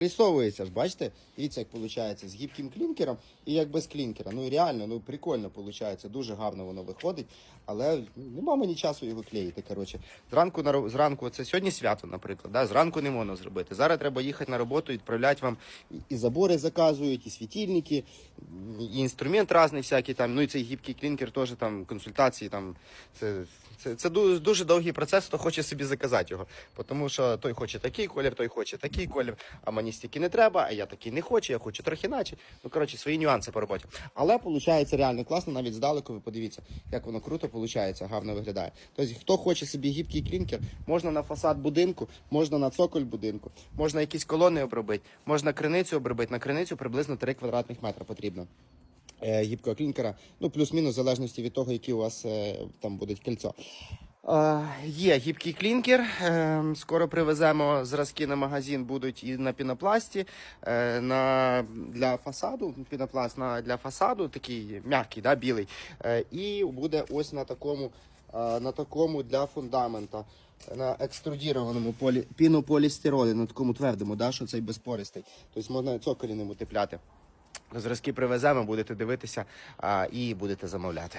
Вирисовується ж, бачите? Дивіться, як виходить з гібким клінкером і як без клінкера. Ну реально, ну прикольно виходить, дуже гарно воно виходить, але нема мені часу його клеїти. Коротше, зранку зранку, це сьогодні свято, наприклад. Да? Зранку не можна зробити. Зараз треба їхати на роботу, відправляти вам і- забори заказують, і світильники, і інструмент різний всякий там. Ну і цей гібкий клінкер теж там консультації. Там це, це, це дуже довгий процес, хто хоче собі заказати його. Тому що той хоче такий колір, той хоче такий колір, а мені стільки не треба, а я такий не хочу, я хочу трохи іначе. Ну, коротше, свої нюанси по роботі. Але виходить реально класно, навіть здалеку ви подивіться, як воно круто виходить, гарно виглядає. Тобто, хто хоче собі гібкий клінкер, можна на фасад будинку, можна на цоколь будинку, можна якісь колони обробити, можна криницю обробити. На криницю приблизно 3 квадратних метра потрібно. е, Гібкого клінкера, ну плюс-мінус, в залежності від того, які у вас е, там будуть кільцо. Є гібкий клінкер. Е, скоро привеземо зразки на магазин, будуть і на пінопласті. Е, на, для фасаду, пінопласт на, для фасаду, такий м'який, да, білий. Е, і буде ось на такому, е, на такому для фундамента. На екструдірованому полі, пінополістиролі, на такому твердому, да, що цей безпористий. Тобто можна цоколі ним утепляти. Зразки привеземо, будете дивитися і будете замовляти.